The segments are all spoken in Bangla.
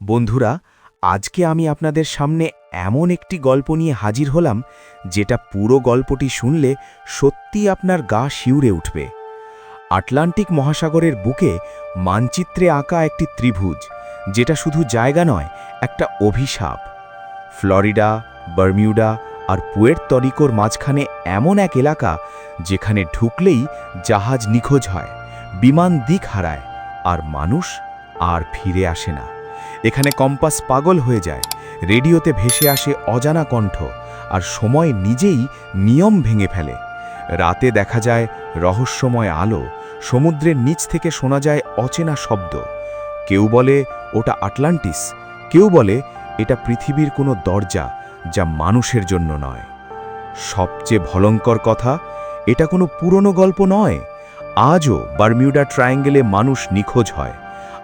বন্ধুরা, আজকে আমি আপনাদের সামনে এমন একটি গল্প নিয়ে হাজির হলাম, যেটা পুরো গল্পটি শুনলে সত্যি আপনার গা শিউরে উঠবে। আটলান্টিক মহাসাগরের বুকে মানচিত্রে আঁকা একটি ত্রিভুজ, যেটা শুধু জায়গা নয়, একটা অভিশাপ। ফ্লোরিডা, বার্মিউডা আর পুয়ের্তরিকোর মাঝখানে এমন এক এলাকা, যেখানে ঢুকলেই জাহাজ নিখোঁজ হয়, বিমান দিক হারায়, আর মানুষ আর ফিরে আসে না। এখানে কম্পাস পাগল হয়ে যায়। রেডিওতে ভেসে আসে অজানা কণ্ঠ, আর সময় নিজেই নিয়ম ভেঙে ফেলে। রাতে দেখা যায় রহস্যময় আলো, সমুদ্রের নিচ থেকে শোনা যায় অচেনা শব্দ। কেউ বলে, ওটা আটলান্টিস। কেউ বলে, এটা পৃথিবীর কোনো দরজা যা মানুষের জন্য নয়। সবচেয়ে ভয়ঙ্কর কথা, এটা কোনো পুরনো গল্প নয়। আজও বার্মিউডা ট্রায়াঙ্গেলে মানুষ নিখোঁজ হয়।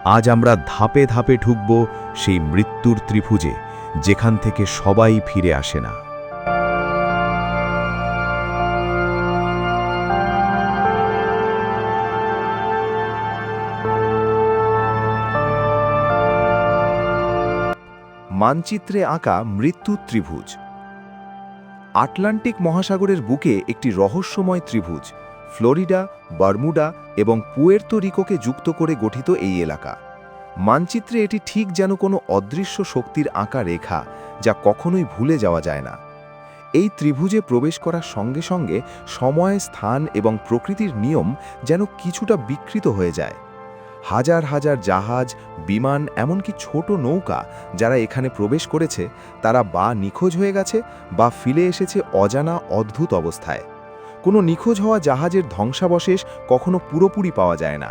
আজ আমরা ধাপে ধাপে ঢুকব সেই মৃত্যুর ত্রিভুজে, যেখান থেকে সবাই ফিরে আসে না। মানচিত্রে আঁকা মৃত্যু ত্রিভুজ। আটলান্টিক মহাসাগরের বুকে একটি রহস্যময় ত্রিভুজ, ফ্লোরিডা, বার্মুডা এবং পুয়ের্তো রিকোকে যুক্ত করে গঠিত এই এলাকা। মানচিত্রে এটি ঠিক যেন কোনো অদৃশ্য শক্তির আঁকা রেখা যা কখনোই ভুলে যাওয়া যায় না। এই ত্রিভুজে প্রবেশ করার সঙ্গে সঙ্গে সময়, স্থান এবং প্রকৃতির নিয়ম যেন কিছুটা বিকৃত হয়ে যায়। হাজার হাজার জাহাজ, বিমান, এমনকি ছোট নৌকা যারা এখানে প্রবেশ করেছে, তারা বা নিখোঁজ হয়ে গেছে বা ফিরে এসেছে অজানা, অদ্ভুত অবস্থায়। কোনো নিখোঁজ হওয়া জাহাজের ধ্বংসাবশেষ কখনো পুরোপুরি পাওয়া যায় না।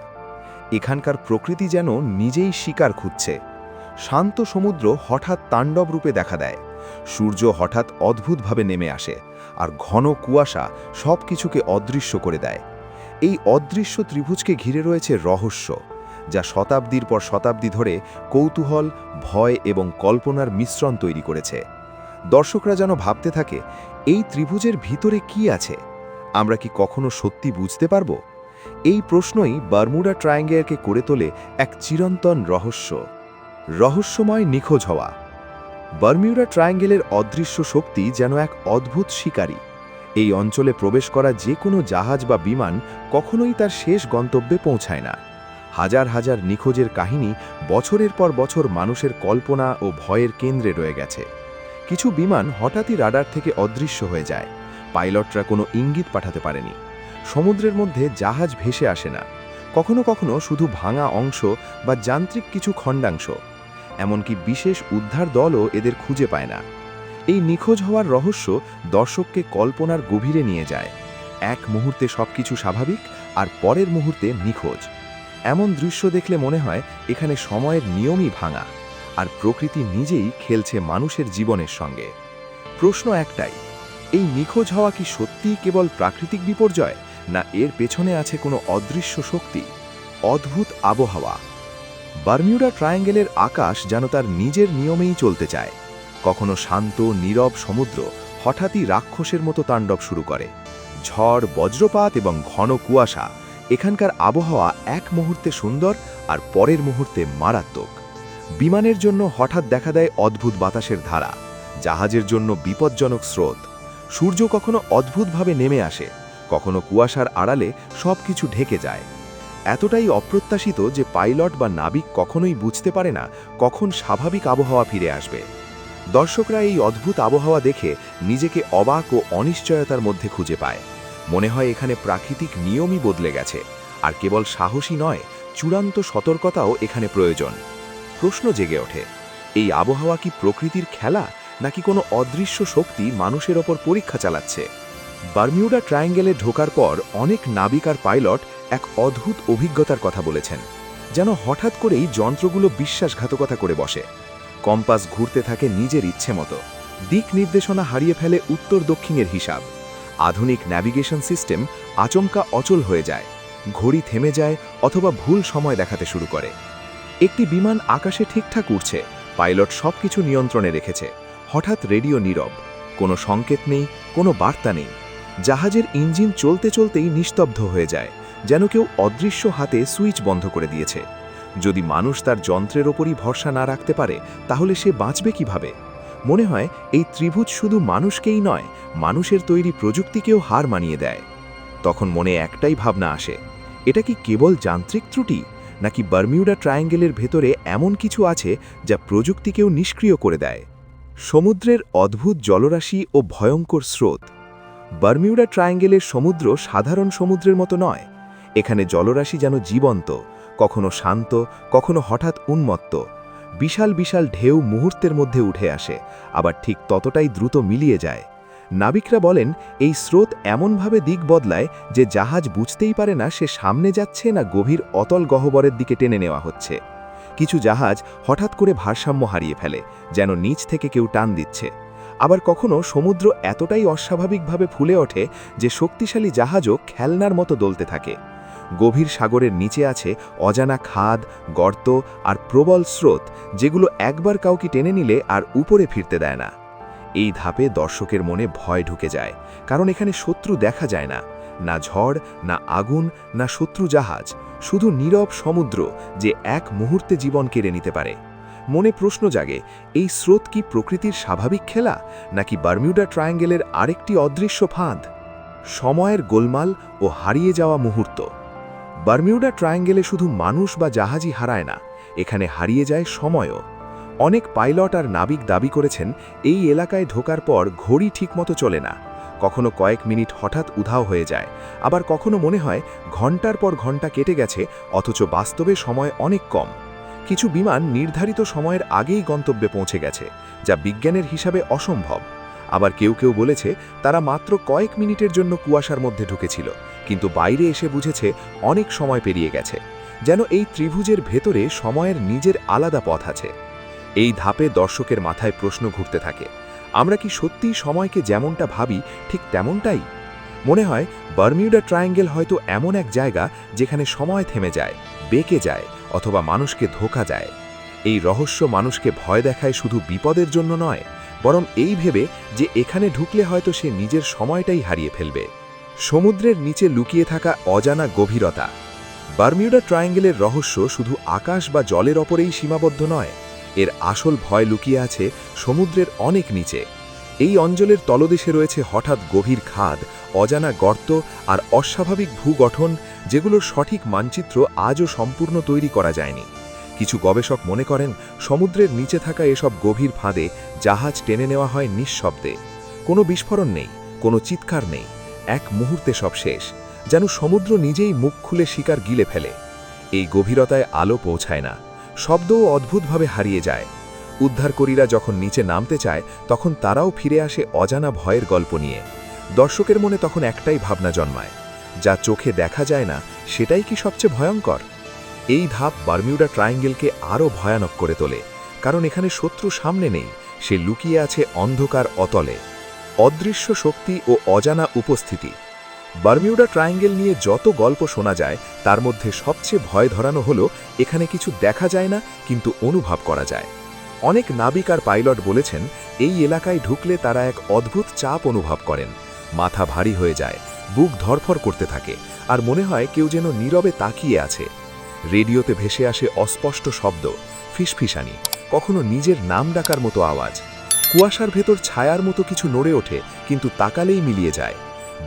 এখানকার প্রকৃতি যেন নিজেই শিকার খুঁজছে। শান্ত সমুদ্র হঠাৎ তাণ্ডব রূপে দেখা দেয়। সূর্য হঠাৎ অদ্ভুতভাবে নেমে আসে আর ঘন কুয়াশা সব কিছুকে অদৃশ্য করে দেয়। এই অদৃশ্য ত্রিভুজকে ঘিরে রয়েছে রহস্য, যা শতাব্দীর পর শতাব্দী ধরে কৌতূহল, ভয় এবং কল্পনার মিশ্রণ তৈরি করেছে। দর্শকরা যেন ভাবতে থাকে, এই ত্রিভুজের ভিতরে কি আছে? আমরা কি কখনো সত্যি বুঝতে পারব? এই প্রশ্নই বারমুডা ট্রায়াঙ্গেলকে করে তোলে এক চিরন্তন রহস্য। রহস্যময় নিখোঁজ হওয়া। বার্মিউডা ট্রায়াঙ্গেলের অদৃশ্য শক্তি যেন এক অদ্ভুত শিকারী। এই অঞ্চলে প্রবেশ করা যে কোনো জাহাজ বা বিমান কখনোই তার শেষ গন্তব্যে পৌঁছায় না। হাজার হাজার নিখোঁজের কাহিনী বছরের পর বছর মানুষের কল্পনা ও ভয়ের কেন্দ্রে রয়ে গেছে। কিছু বিমান হঠাৎই রাডার থেকে অদৃশ্য হয়ে যায়। পাইলটরা কোনো ইঙ্গিত পাঠাতে পারেনি। সমুদ্রের মধ্যে জাহাজ ভেসে আসে না। কখনো কখনো শুধু ভাঙা অংশ বা যান্ত্রিক কিছু খণ্ডাংশ। এমনকি বিশেষ উদ্ধার দলও এদের খুঁজে পায় না। এই নিখোঁজ হওয়ার রহস্য দর্শককে কল্পনার গভীরে নিয়ে যায়। এক মুহূর্তে সবকিছু স্বাভাবিক আর পরের মুহূর্তে নিখোঁজ। এমন দৃশ্য দেখলে মনে হয় এখানে সময়ের নিয়মই ভাঙা। আর প্রকৃতি নিজেই খেলছে মানুষের জীবনের সঙ্গে। প্রশ্ন একটাই এই নিখোঁজ হওয়া কি সত্যিই কেবল প্রাকৃতিক বিপর্যয়, না এর পেছনে আছে কোনো অদৃশ্য শক্তি? অদ্ভুত আবহাওয়া। বার্মিউডা ট্রায়াঙ্গেলের আকাশ যেন তার নিজের নিয়মেই চলতে চায়। কখনো শান্ত, নীরব সমুদ্র হঠাৎই রাক্ষসের মতো তাণ্ডব শুরু করে। ঝড়, বজ্রপাত এবং ঘন কুয়াশা এখানকার আবহাওয়া এক মুহূর্তে সুন্দর আর পরের মুহূর্তে মারাত্মক। বিমানের জন্য হঠাৎ দেখা দেয় অদ্ভুত বাতাসের ধারা, জাহাজের জন্য বিপজ্জনক স্রোত। সূর্য কখনো অদ্ভুতভাবে নেমে আসে, কখনো কুয়াশার আড়ালে সব কিছু ঢেকে যায়। এতটাই অপ্রত্যাশিত যে পাইলট বা নাবিক কখনোই বুঝতে পারে না কখন স্বাভাবিক আবহাওয়া ফিরে আসবে। দর্শকরা এই অদ্ভুত আবহাওয়া দেখে নিজেকে অবাক ও অনিশ্চয়তার মধ্যে খুঁজে পায়। মনে হয় এখানে প্রাকৃতিক নিয়মই বদলে গেছে, আর কেবল সাহসী নয়, চূড়ান্ত সতর্কতাও এখানে প্রয়োজন। প্রশ্ন জেগে ওঠে, এই আবহাওয়া কি প্রকৃতির খেলা নাকি কোনো অদৃশ্য শক্তি মানুষের ওপর পরীক্ষা চালাচ্ছে? বার্মিউডা ট্রায়াঙ্গেলে ঢোকার পর অনেক নাবিক আর পাইলট এক অদ্ভুত অভিজ্ঞতার কথা বলেছেন, যেন হঠাৎ করেই যন্ত্রগুলো বিশ্বাসঘাতকতা করে বসে। কম্পাস ঘুরতে থাকে নিজের ইচ্ছে মতো। দিক নির্দেশনা হারিয়ে ফেলে উত্তর দক্ষিণের হিসাব। আধুনিক ন্যাভিগেশন সিস্টেম আচমকা অচল হয়ে যায়। ঘড়ি থেমে যায় অথবা ভুল সময় দেখাতে শুরু করে। একটি বিমান আকাশে ঠিকঠাক উঠছে পাইলট সবকিছু নিয়ন্ত্রণে রেখেছে। হঠাৎ রেডিও নীরব। কোনো সংকেত নেই, কোনো বার্তা নেই। জাহাজের ইঞ্জিন চলতে চলতেই নিস্তব্ধ হয়ে যায়, যেন কেউ অদৃশ্য হাতে সুইচ বন্ধ করে দিয়েছে। যদি মানুষ তার যন্ত্রের ওপরই ভরসা না রাখতে পারে, তাহলে সে বাঁচবে কীভাবে? মনে হয়, এই ত্রিভুজ শুধু মানুষকেই নয়, মানুষের তৈরি প্রযুক্তিকেও হার মানিয়ে দেয়। তখন মনে একটাই ভাবনা আসে, এটা কি কেবল যান্ত্রিক ত্রুটি, নাকি বার্মিউডা ট্রায়াঙ্গেলের ভেতরে এমন কিছু আছে, যা প্রযুক্তিকেও নিষ্ক্রিয় করে দেয়? সমুদ্রের অদ্ভুত জলরাশি ও ভয়ঙ্কর স্রোত। বার্মিউডা ট্রায়াঙ্গেলের সমুদ্র সাধারণ সমুদ্রের মতো নয়। এখানে জলরাশি যেন জীবন্ত, কখনো শান্ত, কখনো হঠাৎ উন্মত্ত। বিশাল বিশাল ঢেউ মুহূর্তের মধ্যে উঠে আসে, আবার ঠিক ততটাই দ্রুত মিলিয়ে যায়। নাবিকরা বলেন, এই স্রোত এমনভাবে দিক বদলায় যে জাহাজ বুঝতেই পারে না সে সামনে যাচ্ছে না গভীর অতল গহ্বরের দিকে টেনে নেওয়া হচ্ছে। কিছু জাহাজ হঠাৎ করে ভারসাম্য হারিয়ে ফেলে, যেন নিচ থেকে কেউ টান দিচ্ছে। আবার কখনো সমুদ্র এতটাই অস্বাভাবিকভাবে ফুলে ওঠে যে শক্তিশালী জাহাজও খেলনার মতো দলতে থাকে। গভীর সাগরের নিচে আছে অজানা খাদ, গর্ত আর প্রবল স্রোত, যেগুলো একবার কাউকে টেনে নিলে আর উপরে ফিরতে দেয় না। এই ধাপে দর্শকের মনে ভয় ঢুকে যায়, কারণ এখানে শত্রু দেখা যায় না। না ঝড়, না আগুন, না শত্রু জাহাজ, শুধু নীরব সমুদ্র যে এক মুহূর্তে জীবন কেড়ে নিতে পারে। মনে প্রশ্ন জাগে, এই স্রোত কি প্রকৃতির স্বাভাবিক খেলা, নাকি বার্মিউডা ট্রায়াঙ্গেলের আরেকটি অদৃশ্য ফাঁদ? সময়ের গোলমাল ও হারিয়ে যাওয়া মুহূর্ত। বার্মিউডা ট্রায়াঙ্গেলে শুধু মানুষ বা জাহাজই হারায় না, এখানে হারিয়ে যায় সময়ও। অনেক পাইলট আর নাবিক দাবি করেছেন, এই এলাকায় ঢোকার পর ঘড়ি ঠিকমতো চলে না। কখনো কয়েক মিনিট হঠাৎ উধাও হয়ে যায়। আবার কখনো মনে হয় ঘণ্টার পর ঘণ্টা কেটে গেছে, অথচ বাস্তবে সময় অনেক কম। কিছু বিমান নির্ধারিত সময়ের আগেই গন্তব্যে পৌঁছে গেছে, যা বিজ্ঞানের হিসাবে অসম্ভব। আবার কেউ কেউ বলেছে, তারা মাত্র কয়েক মিনিটের জন্য কুয়াশার মধ্যে ঢুকেছিল, কিন্তু বাইরে এসে বুঝেছে অনেক সময় পেরিয়ে গেছে। যেন এই ত্রিভুজের ভেতরে সময়ের নিজের আলাদা পথ আছে। এই ধাপে দর্শকের মাথায় প্রশ্ন ঘুরতে থাকে আমরা কি সত্যিই সময়কে যেমনটা ভাবি, ঠিক তেমনটাই? মনে হয় বার্মিউডা ট্রায়াঙ্গেল হয়তো এমন এক জায়গা যেখানে সময় থেমে যায়, বেঁকে যায়, অথবা মানুষকে ধোকা যায় এই রহস্য মানুষকে ভয় দেখায় শুধু বিপদের জন্য নয়, বরং এই ভেবে যে এখানে ঢুকলে হয়তো সে নিজের সময়টাই হারিয়ে ফেলবে। সমুদ্রের নিচে লুকিয়ে থাকা অজানা গভীরতা। বার্মিউডা ট্রায়াঙ্গেলের রহস্য শুধু আকাশ বা জলের ওপরেই সীমাবদ্ধ নয় এর আসল ভয় লুকিয়ে আছে সমুদ্রের অনেক নিচে। এই অঞ্চলের তলদেশে রয়েছে হঠাৎ গভীর খাদ, অজানা গর্ত আর অস্বাভাবিক ভূগঠন যেগুলোর সঠিক মানচিত্র আজও সম্পূর্ণ তৈরি করা যায়নি। কিছু গবেষক মনে করেন, সমুদ্রের নিচে থাকা এসব গভীর ফাঁদে জাহাজ টেনে নেওয়া হয় নিঃশব্দে। কোনো বিস্ফোরণ নেই, কোনো চিৎকার নেই, এক মুহূর্তে সব শেষ, যেন সমুদ্র নিজেই মুখ খুলে শিকার গিলে ফেলে। এই গভীরতায় আলো পৌঁছায় না। শব্দও অদ্ভুতভাবে হারিয়ে যায়। উদ্ধারকরীরা যখন নিচে নামতে চায়, তখন তারাও ফিরে আসে অজানা ভয়ের গল্প নিয়ে। দর্শকের মনে তখন একটাই ভাবনা জন্মায়, যা চোখে দেখা যায় না, সেটাই কি সবচেয়ে ভয়ঙ্কর? এই ধাপ বার্মিউডা ট্রায়াঙ্গেলকে আরও ভয়ানক করে তোলে, কারণ এখানে শত্রু সামনে নেই, সে লুকিয়ে আছে অন্ধকার অতলে। অদৃশ্য শক্তি ও অজানা উপস্থিতি বার্মিউডা ট্রায়াঙ্গেল নিয়ে যত গল্প শোনা যায়, তার মধ্যে সবচেয়ে ভয় ধরানো হলো, এখানে কিছু দেখা যায় না, কিন্তু অনুভব করা যায়। অনেক নাবিক আর পাইলট বলেছেন, এই এলাকায় ঢুকলে তারা এক অদ্ভুত চাপ অনুভব করেন। মাথা ভারী হয়ে যায়, বুক ধরফর করতে থাকে, আর মনে হয় কেউ যেন নীরবে তাকিয়ে আছে। রেডিওতে ভেসে আসে অস্পষ্ট শব্দ, ফিসফিসানি, কখনো নিজের নাম ডাকার মতো আওয়াজ। কুয়াশার ভেতর ছায়ার মতো কিছু নড়ে ওঠে, কিন্তু তাকালেই মিলিয়ে যায়।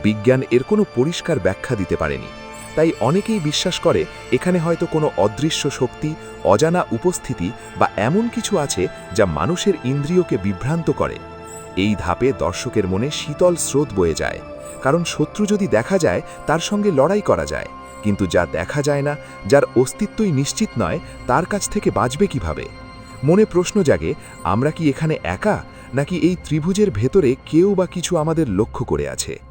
বিজ্ঞান এর কোনো পরিষ্কার ব্যাখ্যা দিতে পারেনি। তাই অনেকেই বিশ্বাস করে, এখানে হয়তো কোনো অদৃশ্য শক্তি, অজানা উপস্থিতি বা এমন কিছু আছে যা মানুষের ইন্দ্রিয়কে বিভ্রান্ত করে। এই ধাপে দর্শকের মনে শীতল স্রোত বয়ে যায়। কারণ শত্রু যদি দেখা যায়, তার সঙ্গে লড়াই করা যায়। কিন্তু যা দেখা যায় না, যার অস্তিত্বই নিশ্চিত নয়, তার কাছ থেকে বাঁচবে কীভাবে? মনে প্রশ্ন জাগে, আমরা কি এখানে একা? নাকি এই ত্রিভুজের ভেতরে কেউ বা কিছু আমাদের লক্ষ্য করে আছে?